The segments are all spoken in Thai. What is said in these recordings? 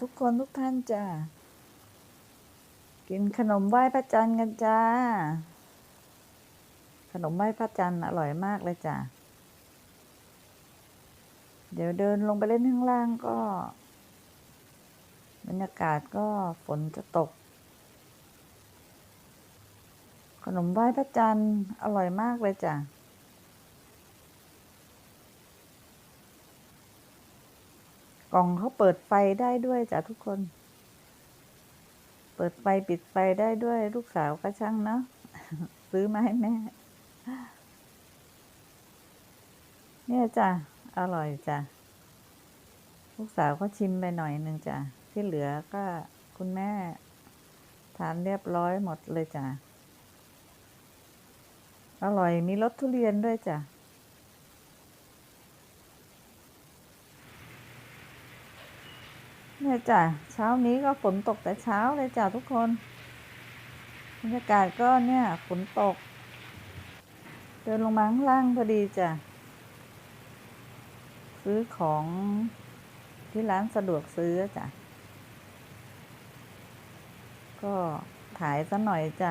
ทุกคนทุกท่านจ้ากินขนมไหว้พระจันทร์กันจ้า ขนมไหว้พระจันทร์อร่อยมากเลยจ้าเดี๋ยวเดินลงไปเล่นข้างล่างก็ บรรยากาศก็ฝนจะตก ขนมไหว้พระจันทร์อร่อยมากเลยจ้ะ กล่องเขาเปิดไฟได้ด้วยจ้ะทุกคน เปิดไฟปิดไฟได้ด้วยลูกสาวก็ช่างเนาะซื้อมาให้แม่ เนี่ยจ้ะอร่อยจ้ะลูกสาวก็ชิมไปหน่อยหนึ่งจ้ะที่เหลือก็คุณแม่ ทานเรียบร้อยหมดเลยจ้ะอร่อยมีรสทุเรียนด้วยจ้ะ เนี่ยจ้ะเช้านี้ก็ฝนตกแต่เช้าเลยจ้ะทุกคนบรรยากาศก็เนี่ยฝนตก เดินลงมาข้างล่างพอดีจ้ะซื้อของที่ร้านสะดวกซื้อจ้ะ ก็ถ่ายซะหน่อยจ้ะ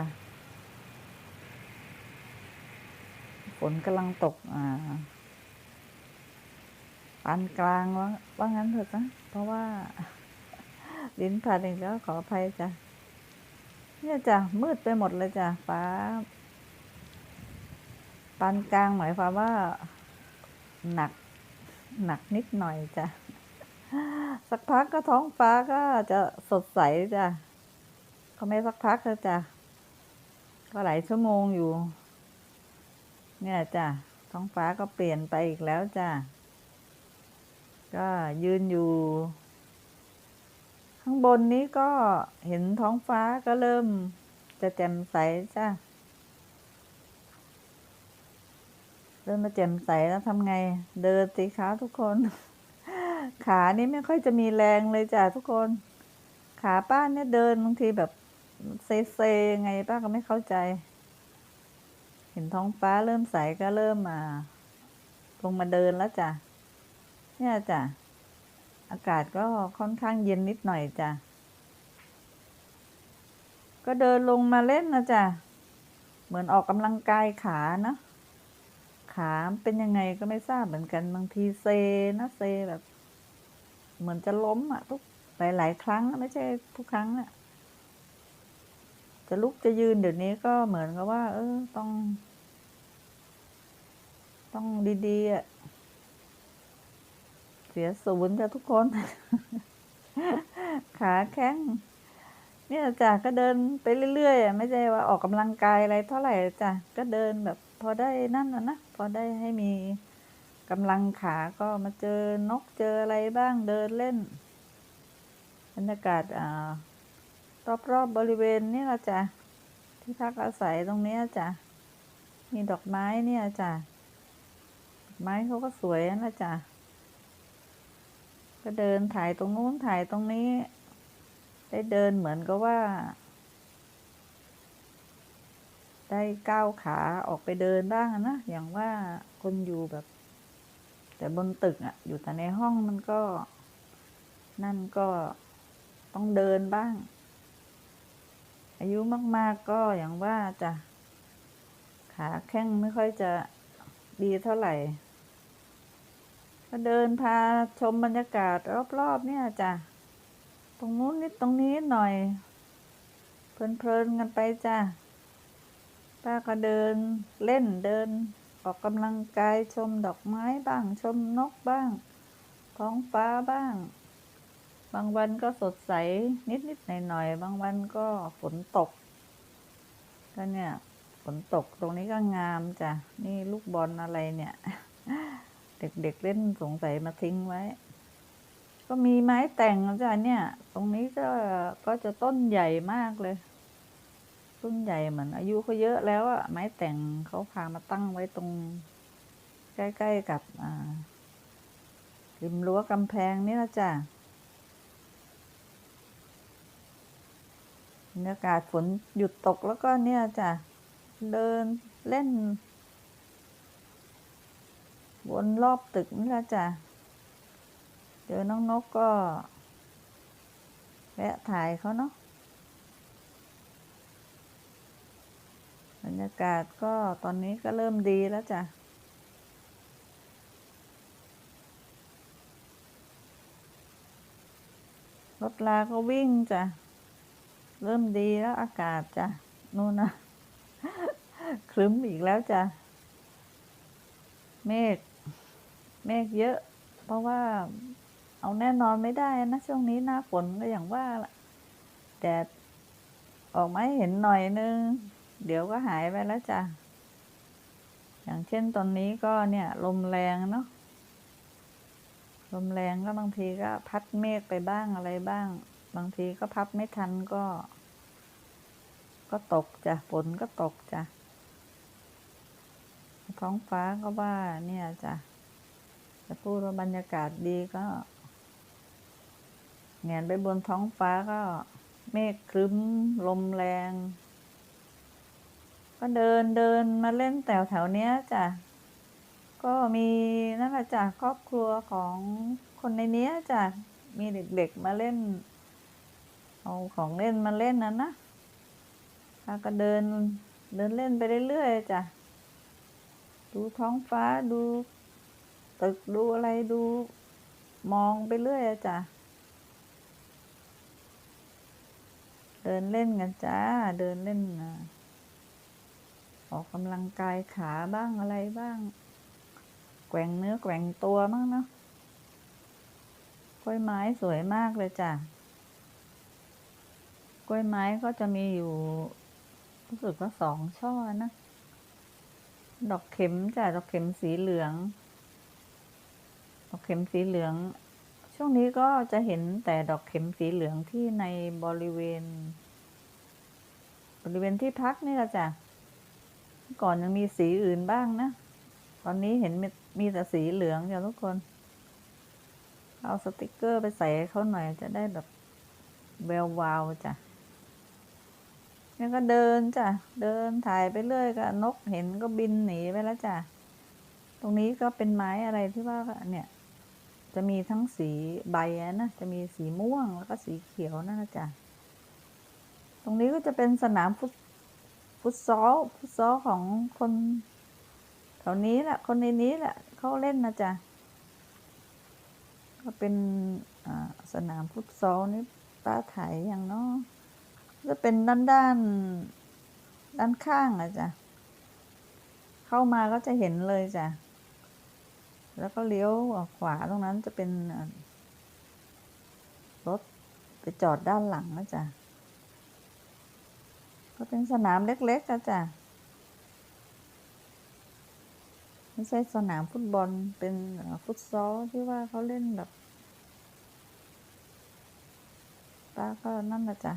ฝนกำลังตกอ่าปานกลางว่าว่างั้นเถอะนะเพราะว่า ลิ้นพันเองแล้วขออภัยจ้ะ เนี่ยจ้ะ มืดไปหมดเลยจ้ะฟ้าปานกลางหมายความว่าหนักหนักนิดหน่อยจ้ะ สักพักก็ท้องฟ้าก็จะสดใสจ้ะก็ไม่สักพักแล้วจ้ะ ก็หลายชั่วโมงอยู่ เนี่ยจ้ะ ท้องฟ้าก็เปลี่ยนไปอีกแล้วจ้ะ ก็ยืนอยู่ ข้างบนนี้ก็เห็นท้องฟ้าก็เริ่มจะแจ่มใสจ้ะ เริ่มมาแจ่มใสแล้วทำไง เดินสิคะทุกคน ขานี่ไม่ค่อยจะมีแรงเลยจ้ะทุกคน ขาป้าเนี่ยเดินบางทีแบบเซเซไงป้าก็ไม่เข้าใจ เห็นท้องฟ้าเริ่มใสก็เริ่มมา ลงมาเดินแล้วจ้ะ เนี่ยจ้ะ อากาศก็ค่อนข้างเย็นนิดหน่อยจ้ะ ก็เดินลงมาเล่นนะจ้ะ เหมือนออกกำลังกายขาเนาะ ขาเป็นยังไงก็ไม่ทราบเหมือนกันบางทีเซนะเซแบบ เหมือนจะล้มอะทุกหลายๆ ครั้งนะไม่ใช่ทุกครั้งอะจะลุกจะยืนเดี๋ยวนี้ก็เหมือนกับว่า เออต้อง ต้องดีๆอะ เสียศูนย์จ้ะทุกคน ขาแข็งเนี่ยจ้ะก็เดินไปเรื่อยๆอะไม่ใช่ว่าออกกำลังกายอะไรเท่าไหร่จ้ะก็เดินแบบ พอได้นั่นนะนะพอได้ให้มีกำลังขาก็มาเจอนกเจออะไรบ้างเดินเล่นบรรยากาศอ่ารอบๆบบริเวณนี่ละจ้ะที่พักอาศัยตรงนี้จ้ะมีดอกไม้เนี่ยจ้ะไม้เขาก็สวยนะจ้ะ ก็เดินถ่ายตรงนู้นถ่ายตรงนี้ ได้เดินเหมือนกับว่า ได้ก้าวขาออกไปเดินบ้างนะ อย่างว่าคนอยู่แบบ แต่บนตึกอะอยู่แต่ในห้องมันก็ นั่นก็ต้องเดินบ้าง อายุมาก ๆ ก็อย่างว่าจะขาแข้งไม่ค่อยจะดีเท่าไหร่ ก็เดินพาชมบรรยากาศรอบๆเนี่ยจ้ะ ตรงนู้นนิดตรงนี้หน่อย เพลินๆกันไปจ้ะ ป้าก็เดินเล่นเดินออกกำลังกายชมดอกไม้บ้าง ชมนกบ้าง ท้องฟ้าบ้าง บางวันก็สดใสนิดนิดหน่อยๆ บางวันก็ฝนตก ก็เนี่ยฝนตกตรงนี้ก็งามจ้ะ นี่ลูกบอลอะไรเนี่ย เด็กๆเเล่นสงสัยมาทิ้งไว้ ก็มีไม้แต่งจ้ะเนี่ย ตรงนี้ก็ก็จะต้นใหญ่มากเลย ต้นใหญ่เหมือนอายุเขาเยอะแล้วอะไม้แต่งเขาพามาตั้งไว้ตรง ใกล้ๆกับอ่าริมรั้วกำแพงนี่ละจ้ะบรรยากาศฝนหยุดตกแล้วก็เนี่ยจ้ะเดินเล่น วนรอบตึกนี่ละจ้ะ เจอน้องนกก็ แวะถ่ายเขาเนาะ บรรยากาศก็ตอนนี้ก็เริ่มดีแล้วจ้ะรถลาก็วิ่งจ้ะ เริ่มดีแล้วอากาศจ้ะ นู่นนะครึ้มอีกแล้วจ้ะ เมฆ เมฆเยอะ เพราะว่าเอาแน่นอนไม่ได้นะช่วงนี้หน้าฝนก็อย่างว่าละแดดออกมาเห็นหน่อยนึง เดี๋ยวก็หายไปแล้วจ้ะ อย่างเช่นตอนนี้ก็เนี่ย ลมแรงเนาะลมแรงก็บางทีก็พัดเมฆไปบ้างอะไรบ้าง บางทีก็พับไม่ทันก็ ก็ตกจ้ะฝนก็ตกจ้ะท้องฟ้าก็ว่าเนี่ยจ้ะ จะพูดว่าบรรยากาศดีก็แงนไปบนท้องฟ้าก็เมฆครึ้มลมแรง ก็เดินเดินมาเล่นแถวแถวเนี้ยจ้ะ ก็มีนั่นแหละจ้ะครอบครัวของคนในเนี้ยจ้ะ มีเด็กๆมาเล่น เอาของเล่นมาเล่นนะนะถ้าก็เดินเดินเล่นไปเรื่อยๆจ้ะ ดูท้องฟ้าดู ตึกดูอะไรดูมองไปเรื่อยอะจ้ะ เดินเล่นกันจ้า เดินเล่น ออกกำลังกายขาบ้างอะไรบ้าง แกว่งเนื้อแกว่งตัวมั้งเนาะกล้วยไม้สวยมากเลยจ้ะ กล้วยไม้ก็จะมีอยู่รู้สึกว่าสองช่อนะ ดอกเข็มจ้ะ ดอกเข็มสีเหลือง ดอกเข็มสีเหลือง ช่วงนี้ก็จะเห็นแต่ดอกเข็มสีเหลืองที่ในบริเวณ บริเวณที่พักนี่ละจ้ะก่อนยังมีสีอื่นบ้างนะ ตอนนี้เห็นมีแต่สีเหลืองจ้ะทุกคน เอาสติกเกอร์ไปใส่เขาหน่อยจะได้แบบแวววาวจ้ะแล้วก็เดินจ้ะ เดินถ่ายไปเรื่อยก็นกเห็นก็บินหนีไปแล้วจ้ะ ตรงนี้ก็เป็นไม้อะไรที่ว่าเนี่ย จะมีทั้งสีใบนะจะมีสีม่วงแล้วก็สีเขียวนั่นนะจ๊ะตรงนี้ก็จะเป็นสนามฟุตฟุตซอลฟุตซอลของคนแถวนี้แหละคนในนี้แหละเขาเล่นนะจ๊ะก็เป็นสนามฟุตซอลนี่ป้าถ่ายอย่างเนาะจะเป็นด้านด้านด้านข้างอะจ้ะเข้ามาก็จะเห็นเลยจ้ะ แล้วก็เลี้ยวขวาตรงนั้นจะเป็นรถไปจอดด้านหลังนะจ๊ะก็เป็นสนามเล็กๆนะจ๊ะไม่ใช่สนามฟุตบอลเป็นฟุตซอลที่ว่าเขาเล่นแบบป้าก็นั่นนะจ๊ะ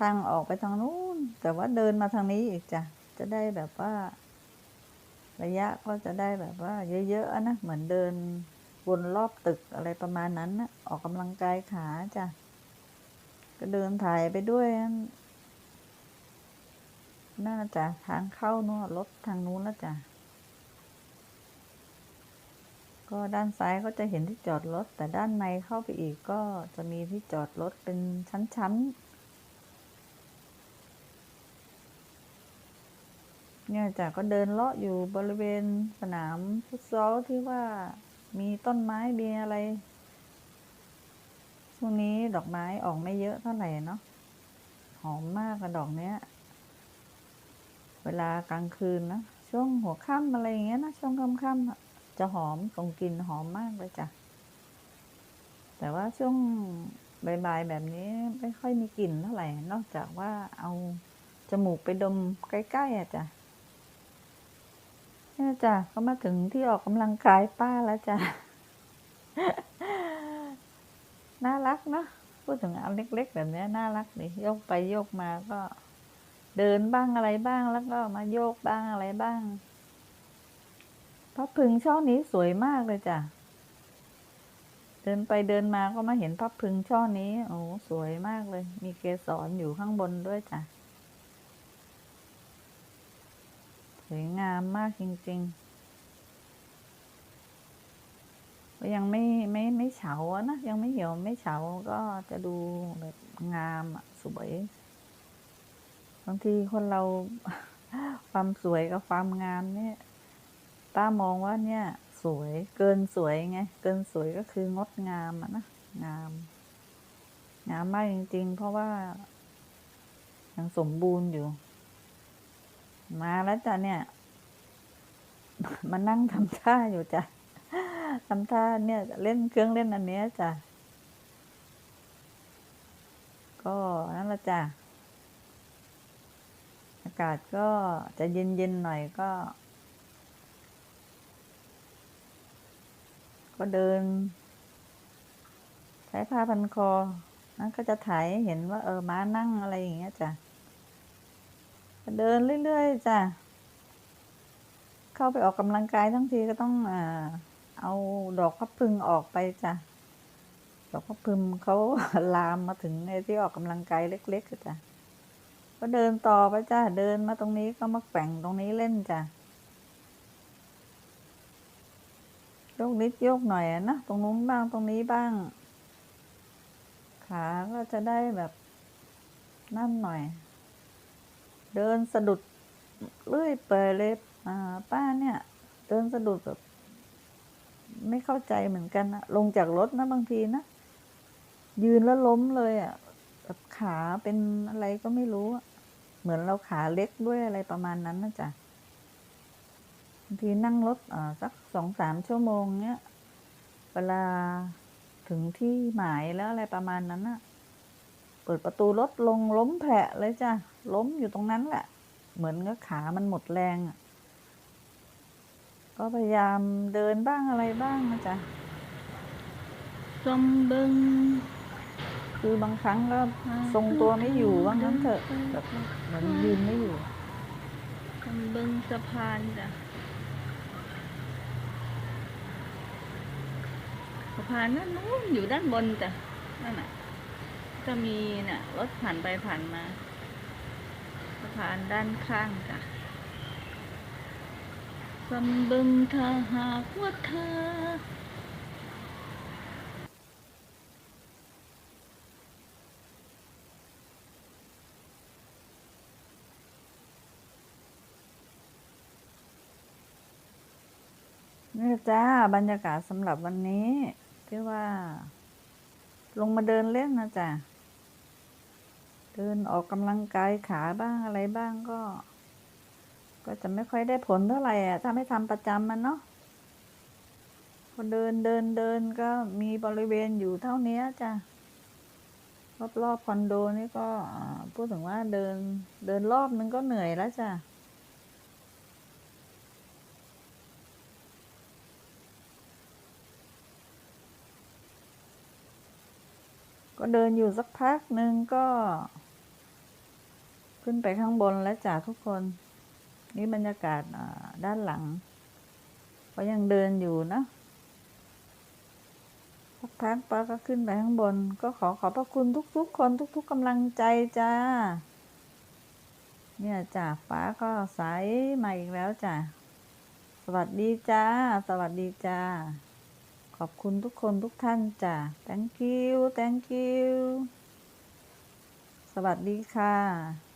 ทางออกไปทางนู้น แต่ว่าเดินมาทางนี้อีกจ้ะ จะได้แบบว่า ระยะก็จะได้แบบว่าเยอะๆนะเหมือนเดินวนรอบตึกอะไรประมาณนั้นนะออกกำลังกายขาจ้ะก็เดินถ่ายไปด้วยน่าจะทางเข้านู้นรถทางนู้นแล้วจ้ะก็ด้านซ้ายก็จะเห็นที่จอดรถ แต่ด้านในเข้าไปอีกก็จะมีที่จอดรถเป็นชั้นๆ เนี่ยจ้ะก็เดินเลาะอยู่บริเวณสนามฟุตซอลที่ว่ามีต้นไม้มีอะไรช่วงนี้ดอกไม้ออกไม่เยอะเท่าไหร่เนาะหอมมากกับดอกเนี้ย เวลากลางคืนนะช่วงหัวค่ำอะไรอย่างเงี้ยนะช่วงค่ำๆจะหอมตรงกลิ่นหอมมากเลยจ้ะแต่ว่าช่วงบ่ายๆแบบนี้ไม่ค่อยมีกลิ่นเท่าไหร่ นอกจากว่าเอาจมูกไปดมใกล้ๆอะจ้ะ นี่จ้ะก็มาถึงที่ออกกำลังกายป้าแล้วจ้ะ น่ารักเนาะพูดถึงอันเล็ก ๆ แบบนี้น่ารักดิโยกไปโยกมาก็ เดินบ้างอะไรบ้างแล้วก็มาโยกบ้างอะไรบ้างพระพึงช่อนี้สวยมากเลยจ้ะเดินไปเดินมาก็มาเห็นพับพึงช่อนี้ โอ้สวยมากเลย มีเกสรอยู่ข้างบนด้วยจ้ะ สวยงามมากจริงก็ยังไม่ไม่ไม่เฉาอะนะ ยังไม่เหี่ยวไม่เฉาก็จะดูแบบงามอะสวยบางทีคนเราความสวยกับความงามเนี่ยป้ามองว่าเนี่ย สวยเกินสวยไง เกินสวยก็คืองดงามอะนะงาม งามมากจริง ๆ เพราะว่ายังสมบูรณ์อยู่ มาแล้วจ้ะเนี่ย มานั่งทำท่าอยู่จ้ะทำท่าเนี่ยเล่นเครื่องเล่นอันเนี้ยจ้ะ ก็นั่นละจ้ะ อากาศก็จะเย็นๆหน่อยก็ ก็เดิน ใช้ผ้าพันคอนั่นก็จะถ่ายเห็นว่า เออม้านั่งอะไรอย่างเงี้ยจ้ะ เดินเรื่อยๆจ้ะ เข้าไปออกกำลังกายทั้งทีก็ต้องอ่าเอาดอกพับพึงออกไปจ้ะ ดอกพับพึงเขาลามมาถึงไอ้ที่ออกกำลังกายเล็กๆจ้ะ ก็เดินต่อไปจ้ะ เดินมาตรงนี้ก็มาแกว่งตรงนี้เล่นจ้ะโยกนิดโยกหน่อยนะ ตรงนู้นบ้างตรงนี้บ้าง ขาก็จะได้แบบนั่นหน่อย เดินสะดุดเลื่อยเปยเลยป้าเนี่ย เดินสะดุดแบบ ไม่เข้าใจเหมือนกันนะลงจากรถนะบางทีนะ ยืนแล้วล้มเลยอะแบบขาเป็นอะไรก็ไม่รู้ เหมือนเราขาเล็กด้วยอะไรประมาณนั้นนะจ๊ะบางทีนั่งรถสักสองสามชั่วโมงเนี้ย เวลาถึงที่หมายแล้วอะไรประมาณนั้นน่ะ เปิดประตูรถลงล้มแผลเลยจ้ะ ล้มอยู่ตรงนั้นแหละ เหมือนกับขามันหมดแรงอะ ก็พยายามเดินบ้างอะไรบ้างนะจ๊ะสมบึง คือบางครั้งก็ทรงตัวไม่อยู่ว่างั้นเถอะแบบเหมือนยืนไม่อยู่สมบึงสะพานจ้ะสะพานนั่นนู้นอยู่ด้านบนจ้ะนั่นน่ะ ก็มีน่ะรถผ่านไปผ่านมาสะพานด้านข้างจ้ะสมบึงถ้าหากว่าเธอ นี่จ้าบรรยากาศสำหรับวันนี้ที่ว่า ลงมาเดินเล่นนะจ๊ะ เดินออกกำลังกายขาบ้างอะไรบ้างก็ ก็จะไม่ค่อยได้ผลเท่าไหร่อะถ้าไม่ทำประจำมันเนาะพอเดินเดินเดินก็มีบริเวณอยู่เท่านี้จ้ะรอบๆคอนโดนี่ก็พูดถึงว่าเดินเดินรอบนึงก็เหนื่อยแล้วจ้ะก็เดินอยู่สักพักหนึ่งก็ ขึ้นไปข้างบนแล้วจ้ะทุกคน นี่บรรยากาศด้านหลัง ก็ยังเดินอยู่นะสักพักป้าก็ขึ้นไปข้างบน ก็ขอขอบพระคุณทุกๆ คนทุก ๆกำลังใจจ้า เนี่ยจ้ะฟ้าก็ใสมาอีกแล้วจ้ะสวัสดีจ้า สวัสดีจ้า ขอบคุณทุกคนทุกท่านจ้ะ thank you thank you สวัสดีค่ะ